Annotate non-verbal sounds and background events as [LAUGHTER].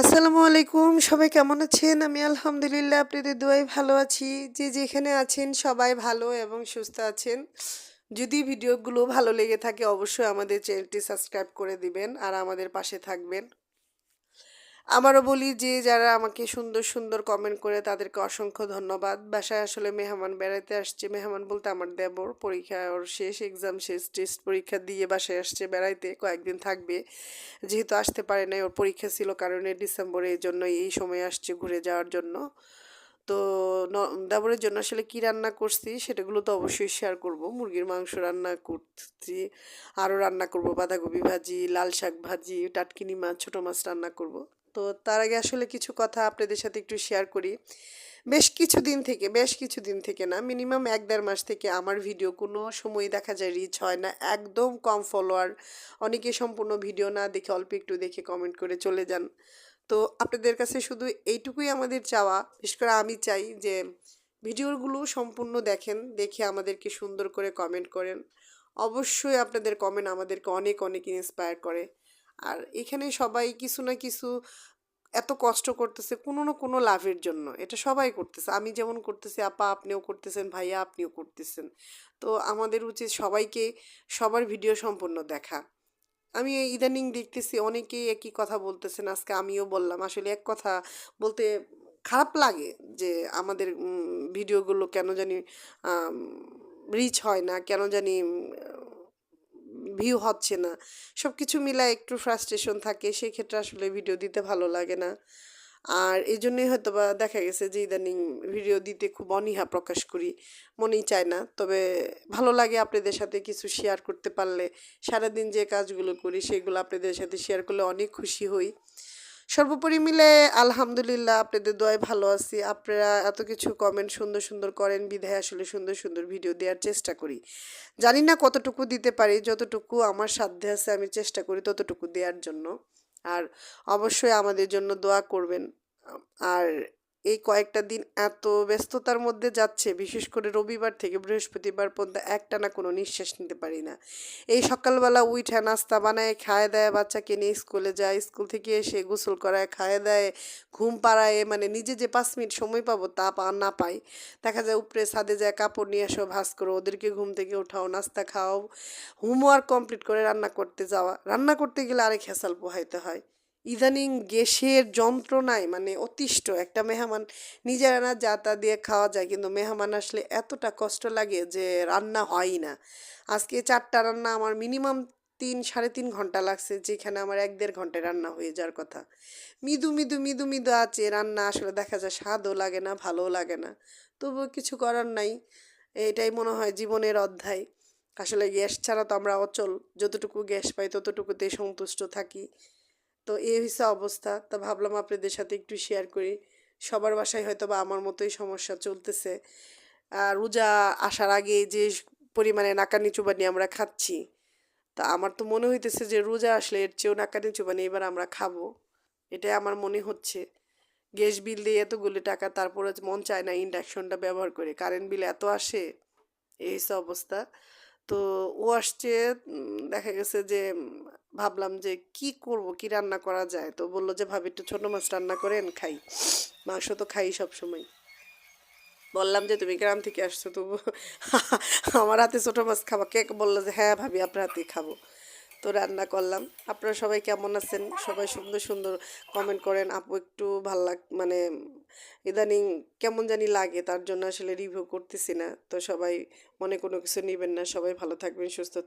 আসসালামু আলাইকুম, সবাই কেমন আছেন? আমি আলহামদুলিল্লাহ আপনাদের দোয়াই ভালো আছি। যে যেখানে আছেন সবাই ভালো এবং সুস্থ আছেন। যদি ভিডিওগুলো ভালো লেগে থাকে অবশ্যই আমাদের চ্যানেলটি সাবস্ক্রাইব করে দিবেন আর আমাদের পাশে থাকবেন। আমারও বলি যে, যারা আমাকে সুন্দর সুন্দর কমেন্ট করে তাদেরকে অসংখ্য ধন্যবাদ। বাসায় আসলে মেহমান বেড়াতে আসছে। মেহমান বলতে আমার দেবর পরীক্ষা ওর শেষ এক্সাম শেষ টেস্ট পরীক্ষা দিয়ে বাসায় আসছে, বেড়াইতে কয়েকদিন থাকবে। যেহেতু আসতে পারে নাই, ওর পরীক্ষা ছিল কারণে ডিসেম্বরে এই জন্য এই সময় আসছে ঘুরে যাওয়ার জন্য। তো দেবরের জন্য আসলে কি রান্না করছি সেটাগুলো তো অবশ্যই শেয়ার করব। মুরগির মাংস রান্না করছি, আরও রান্না করব। বাঁধাকপি ভাজি, লাল শাক ভাজি, টাটকিনি মাছ, ছোটো মাছ রান্না করব। তো তার আগে আসলে কিছু কথা আপনাদের সাথে একটু শেয়ার করি। বেশ কিছু দিন থেকে, বেশ কিছু দিন থেকে না মিনিমাম এক দেড় মাস থেকে আমার ভিডিও কোনো সময় দেখা যায় রিচ হয় না। একদম কম ফলোয়ার অনেকে সম্পূর্ণ ভিডিও না দেখে অল্প একটু দেখে কমেন্ট করে চলে যান। তো আপনাদের কাছে শুধু এইটুকুই আমাদের চাওয়া, বিশেষ করে আমি চাই যে ভিডিওগুলো সম্পূর্ণ দেখেন, দেখে আমাদেরকে সুন্দর করে কমেন্ট করেন। অবশ্যই আপনাদের কমেন্ট আমাদেরকে অনেক অনেক ইন্সপায়ার করে। আর এখানে সবাই কিছু না কিছু এত কষ্ট করতেছে কোনো না কোনো লাভের জন্য। এটা সবাই করতেছে। আমি যেমন করতেছি, আপা আপনিও করতেছেন, ভাইয়া আপনিও করতেছেন। তো আমাদের উচিত সবাইকে সবার ভিডিও সম্পূর্ণ দেখা। আমি ইদানিং দেখতেছি অনেকেই একই কথা বলতেছেন, আজকে আমিও বললাম। আসলে এক কথা বলতে খারাপ লাগে যে আমাদের ভিডিওগুলো কেন জানি রিচ হয় না, কেন জানি ভিউ হচ্ছে না। সব কিছু মিলায় একটু ফ্রাস্ট্রেশন থাকে সেই ক্ষেত্রে আসলে ভিডিও দিতে ভালো লাগে না। আর এই জন্যই হয়তো বা দেখা গেছে যে ইদানিং ভিডিও দিতে খুব অনীহা প্রকাশ করি, মনেই চায় না। তবে ভালো লাগে আপনাদের সাথে কিছু শেয়ার করতে পারলে। সারাদিন যে কাজগুলো করি, সেগুলো আপনাদের সাথে শেয়ার করলে অনেক খুশি হই। সর্বোপরি মিলে আলহামদুলিল্লাহ আপনাদের দোয়ায় ভালো আছি। আপনারা এত কিছু কমেন্ট সুন্দর সুন্দর করেন, বিধায় আসলে সুন্দর সুন্দর ভিডিও দেওয়ার চেষ্টা করি। জানি না কতটুকু দিতে পারি, যতটুকু আমার সাধ্যে আছে আমি চেষ্টা করি ততটুকু দেওয়ার জন্য। আর অবশ্যই আমাদের জন্য দোয়া করবেন। আর এই কয়েকটা দিন এত ব্যস্ততার মধ্যে যাচ্ছে, বিশেষ করে রবিবার থেকে বৃহস্পতিবার পর্যন্ত একটা না কোনো নিঃশ্বাস নিতে পারি না। এই সকালবেলা উইঠা নাস্তা বানায়, খায় দেয়, বাচ্চাকে নিয়ে স্কুলে যায়, স্কুল থেকে এসে গোসল করায়, খায় দেয়, ঘুম পাড়ায় মানে নিজে যে পাঁচ মিনিট সময় পাবো তা পা না পাই। দেখা যায় উপরে ছাদে যায়, কাপড় নিয়ে আসো ভাস করো, ওদেরকে ঘুম থেকে উঠাও নাস্তা খাও, হোমওয়ার্ক কমপ্লিট করে রান্না করতে যাওয়া। রান্না করতে গেলে আরেক হেসাল পোহাইতে হয়। ইদানিং গ্যাসের যন্ত্রণায় মানে অতিষ্ঠ একটা মেহমান নিজেরা না যা তা দিয়ে খাওয়া যায়, কিন্তু মেহমান আসলে এতটা কষ্ট লাগে যে রান্না হয় না। আজকে চারটা রান্না আমার মিনিমাম তিন, সাড়ে তিন ঘণ্টা লাগছে, যেখানে আমার এক দেড় ঘন্টায় রান্না হয়ে যাওয়ার কথা। মৃদু মৃদু মৃদু মৃদু আছে, রান্না আসলে দেখা যায় স্বাদও লাগে না, ভালোও লাগে না। তবুও কিছু করার নাই, এটাই মনে হয় জীবনের অধ্যায়। আসলে গ্যাস ছাড়া তো আমরা অচল, যতটুকু গ্যাস পাই ততটুকুতেই সন্তুষ্ট থাকি। তো এই হচ্ছে অবস্থা। তা ভাবলাম আপনাদের সাথে একটু শেয়ার করি। সবার বাসায় হয়তো বা আমার মতোই সমস্যা চলতেছে। আর রোজা আসার আগে যে পরিমাণে নাকানি চুবানি আমরা খাচ্ছি, তা আমার তো মনে হইতেছে যে রোজা আসলে এর চেয়েও নাকানি চুবানি এবার আমরা খাব। এটাই আমার মনে হচ্ছে। গ্যাস বিল দিয়ে এতগুলো টাকা তারপরে মন চায় না ইন্ডাকশনটা ব্যবহার করে। কারেন্ট বিল এত আসে, এই অবস্থা। তো ও আসছে দেখা গেছে যে ভাবলাম যে কি করব, কি রান্না করা যায়? তো বলল যে, ভাবি একটু ছোটো মাছ রান্না করেন, খাই। মাংস তো খাই সব সময় বললাম যে, তুমি গ্রাম থেকে আসছো, তবু [LAUGHS] আমার হাতে ছোটো মাছ খাব। কে বলল যে হ্যাঁ ভাবি, আপনার হাতেই খাব। তো রান্না করলাম। আপনারা সবাই কেমন আছেন? সবাই সুন্দর সুন্দর কমেন্ট করেন। আপু একটু ভালো লাগ মানে ইদানিং কেমন জানি লাগে, তার জন্য আসলে রিভিউ করতেছি না। তো সবাই মনে কোনো কিছু নেবেন না। সবাই ভালো থাকবেন, সুস্থ থাকবেন।